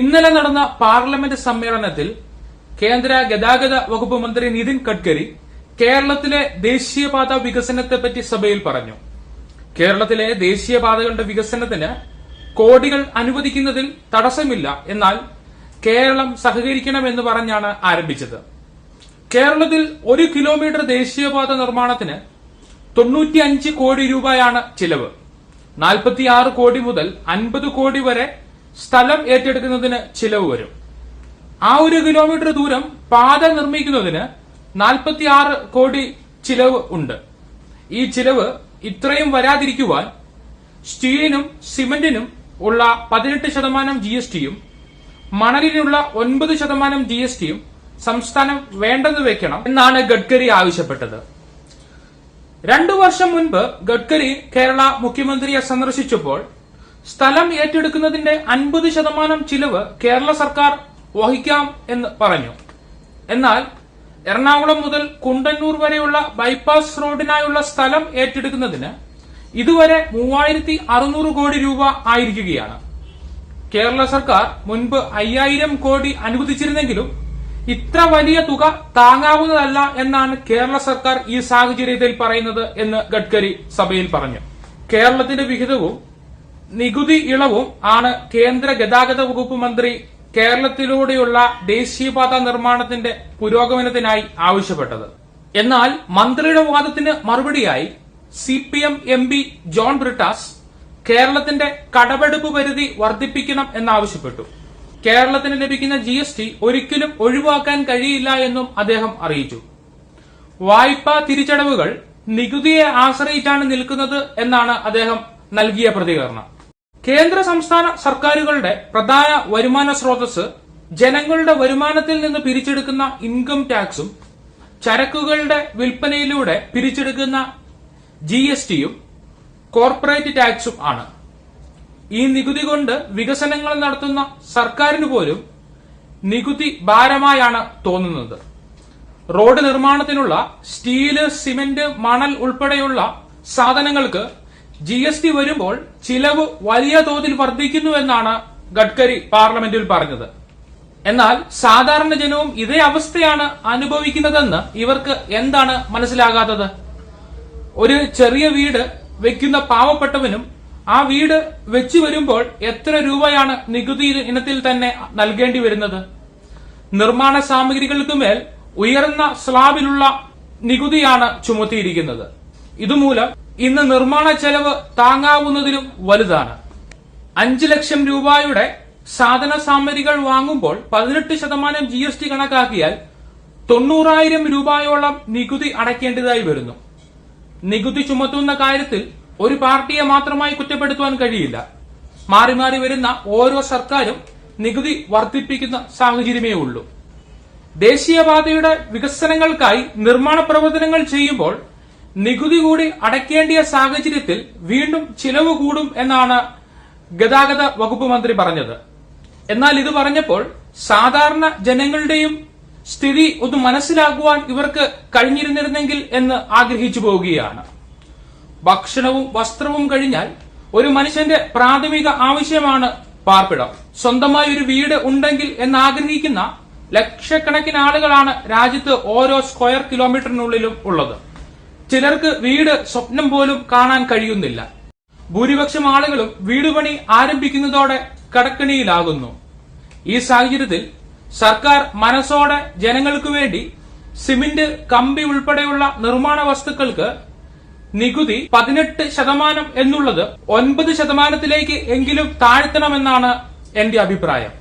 ഇന്നലെ നടന്ന പാർലമെന്റ് സമ്മേളനത്തിൽ കേന്ദ്ര ഗതാഗത വകുപ്പ് മന്ത്രി നിതിൻ ഗഡ്കരി കേരളത്തിലെ ദേശീയപാത വികസനത്തെപ്പറ്റി സഭയിൽ പറഞ്ഞു. കേരളത്തിലെ ദേശീയപാതകളുടെ വികസനത്തിന് കോടികൾ അനുവദിക്കുന്നതിൽ തടസ്സമില്ല എന്നാൽ കേരളം സഹകരിക്കണമെന്ന് പറഞ്ഞാണ് ആരംഭിച്ചത്. കേരളത്തിൽ ഒരു കിലോമീറ്റർ ദേശീയപാത നിർമ്മാണത്തിന് തൊണ്ണൂറ്റിയഞ്ച് കോടി രൂപയാണ് ചിലവ്. നാൽപ്പത്തിയാറ് കോടി മുതൽ അൻപത് കോടി വരെ സ്ഥലം ഏറ്റെടുക്കുന്നതിന് ചിലവ് വരും. ആ ഒരു കിലോമീറ്റർ ദൂരം പാത നിർമ്മിക്കുന്നതിന് നാൽപ്പത്തി ആറ് കോടി ചിലവ് ഉണ്ട്. ഈ ചിലവ് ഇത്രയും വരാതിരിക്കുവാൻ സ്റ്റീലിനും സിമന്റിനും ഉള്ള പതിനെട്ട് ശതമാനം ജി എസ് ടിയും മണലിനുള്ള ഒൻപത് ശതമാനം ജി എസ് ടിയും സംസ്ഥാനം വേണ്ടെന്ന് വെക്കണം എന്നാണ് ഗഡ്കരി ആവശ്യപ്പെട്ടത്. രണ്ടു വർഷം മുൻപ് ഗഡ്കരി കേരള മുഖ്യമന്ത്രിയെ സന്ദർശിച്ചപ്പോൾ സ്ഥലം ഏറ്റെടുക്കുന്നതിന്റെ അൻപത് ശതമാനം ചിലവ് കേരള സർക്കാർ വഹിക്കാം എന്ന് പറഞ്ഞു. എന്നാൽ എറണാകുളം മുതൽ കുണ്ടന്നൂർ വരെയുള്ള ബൈപ്പാസ് റോഡിനായുള്ള സ്ഥലം ഏറ്റെടുക്കുന്നതിന് ഇതുവരെ മൂവായിരത്തി അറുന്നൂറ് കോടി രൂപ ആയിരിക്കുകയാണ്. കേരള സർക്കാർ മുൻപ് അയ്യായിരം കോടി അനുവദിച്ചിരുന്നെങ്കിലും ഇത്ര വലിയ തുക താങ്ങാവുന്നതല്ല എന്നാണ് കേരള സർക്കാർ ഈ സാഹചര്യത്തിൽ പറയുന്നത് എന്ന് ഗഡ്കരി സഭയിൽ പറഞ്ഞു. കേരളത്തിന്റെ വിഹിതവും നികുതി ഇളവും ആണ് കേന്ദ്ര ഗതാഗത വകുപ്പ് മന്ത്രി കേരളത്തിലൂടെയുള്ള ദേശീയപാത നിർമ്മാണത്തിന്റെ പുരോഗമനത്തിനായി ആവശ്യപ്പെട്ടത്. എന്നാൽ മന്ത്രിയുടെ വാദത്തിന് മറുപടിയായി C P M M P John Brittas കേരളത്തിന്റെ കടമെടുപ്പ് പരിധി വർദ്ധിപ്പിക്കണം എന്നാവശ്യപ്പെട്ടു. കേരളത്തിന് ലഭിക്കുന്ന ജി എസ് ടി ഒരിക്കലും ഒഴിവാക്കാൻ കഴിയില്ല എന്നും അദ്ദേഹം അറിയിച്ചു. വായ്പാ തിരിച്ചടവുകൾ നികുതിയെ ആശ്രയിച്ചാണ് നിൽക്കുന്നത് എന്നാണ് അദ്ദേഹം നൽകിയ പ്രതികരണം. കേന്ദ്ര സംസ്ഥാന സർക്കാരുകളുടെ പ്രധാന വരുമാന സ്രോതസ് ജനങ്ങളുടെ വരുമാനത്തിൽ നിന്ന് പിരിച്ചെടുക്കുന്ന ഇൻകം ടാക്സും ചരക്കുകളുടെ വിൽപ്പനയിലൂടെ പിരിച്ചെടുക്കുന്ന ജി എസ് ടിയും കോർപ്പറേറ്റ് ടാക്സും ആണ്. ഈ നികുതി കൊണ്ട് വികസനങ്ങൾ നടത്തുന്ന സർക്കാരിന് പോലും നികുതി ഭാരമായാണ് തോന്നുന്നത്. റോഡ് നിർമ്മാണത്തിനുള്ള സ്റ്റീൽ സിമന്റ് മണൽ ഉൾപ്പെടെയുള്ള സാധനങ്ങൾക്ക് ജി എസ് ടി വരുമ്പോൾ ചിലവ് വലിയ തോതിൽ വർദ്ധിക്കുന്നു എന്നാണ് ഗഡ്കരി പാർലമെന്റിൽ പറഞ്ഞത്. എന്നാൽ സാധാരണ ജനവും ഇതേ അവസ്ഥയാണ് അനുഭവിക്കുന്നതെന്ന് ഇവർക്ക് എന്താണ് മനസ്സിലാകാത്തത്? ഒരു ചെറിയ വീട് വെക്കുന്ന പാവപ്പെട്ടവനും ആ വീട് വെച്ചു വരുമ്പോൾ എത്ര രൂപയാണ് നികുതി ഇനത്തിൽ തന്നെ നൽകേണ്ടി വരുന്നത്? നിർമ്മാണ സാമഗ്രികൾക്ക് മേൽ ഉയർന്ന സ്ലാബിലുള്ള നികുതിയാണ് ചുമത്തിയിരിക്കുന്നത്. ഇതുമൂലം ഇന്ന് നിർമ്മാണ ചെലവ് താങ്ങാവുന്നതിലും വലുതാണ്. അഞ്ച് ലക്ഷം രൂപയുടെ സാധന സാമഗ്രികൾ വാങ്ങുമ്പോൾ പതിനെട്ട് ശതമാനം ജി എസ് ടി കണക്കാക്കിയാൽ തൊണ്ണൂറായിരം രൂപയോളം നികുതി അടയ്ക്കേണ്ടതായി വരുന്നു. നികുതി ചുമത്തുന്ന കാര്യത്തിൽ ഒരു പാർട്ടിയെ മാത്രമായി കുറ്റപ്പെടുത്തുവാൻ കഴിയില്ല. മാറി മാറി വരുന്ന ഓരോ സർക്കാരും നികുതി വർദ്ധിപ്പിക്കുന്ന സാഹചര്യമേ ഉള്ളൂ. ദേശീയപാതയുടെ വികസനങ്ങൾക്കായി നിർമ്മാണ പ്രവർത്തനങ്ങൾ ചെയ്യുമ്പോൾ നികുതി കൂടി അടയ്ക്കേണ്ടിയ സാഹചര്യത്തിൽ വീണ്ടും ചിലവ് കൂടും എന്നാണ് ഗതാഗത വകുപ്പ് മന്ത്രി പറഞ്ഞത്. എന്നാൽ ഇത് പറഞ്ഞപ്പോൾ സാധാരണ ജനങ്ങളുടെയും സ്ഥിതി ഒന്ന് മനസ്സിലാക്കുവാൻ ഇവർക്ക് കഴിഞ്ഞിരുന്നിരുന്നെങ്കിൽ എന്ന് ആഗ്രഹിച്ചു പോവുകയാണ്. ഭക്ഷണവും വസ്ത്രവും കഴിഞ്ഞാൽ ഒരു മനുഷ്യന്റെ പ്രാഥമിക ആവശ്യമാണ് പാർപ്പിടം. സ്വന്തമായി ഒരു വീട് ഉണ്ടെങ്കിൽ എന്ന് ആഗ്രഹിക്കുന്ന ലക്ഷക്കണക്കിന് ആളുകളാണ് രാജ്യത്ത് ഓരോ സ്ക്വയർ കിലോമീറ്ററിനുള്ളിലും ഉള്ളത്. ചിലർക്ക് വീട് സ്വപ്നം പോലും കാണാൻ കഴിയുന്നില്ല. ഭൂരിപക്ഷം ആളുകളും വീട് പണി ആരംഭിക്കുന്നതോടെ കടക്കണിയിലാകുന്നു. ഈ സാഹചര്യത്തിൽ സർക്കാർ മനസ്സോടെ ജനങ്ങൾക്ക് വേണ്ടി സിമന്റ് കമ്പി ഉൾപ്പെടെയുള്ള നിർമ്മാണ വസ്തുക്കൾക്ക് നികുതി പതിനെട്ട് ശതമാനം എന്നുള്ളത് ഒൻപത് ശതമാനത്തിലേക്ക് എങ്കിലും താഴ്ത്തണമെന്നാണ് എന്റെ അഭിപ്രായം.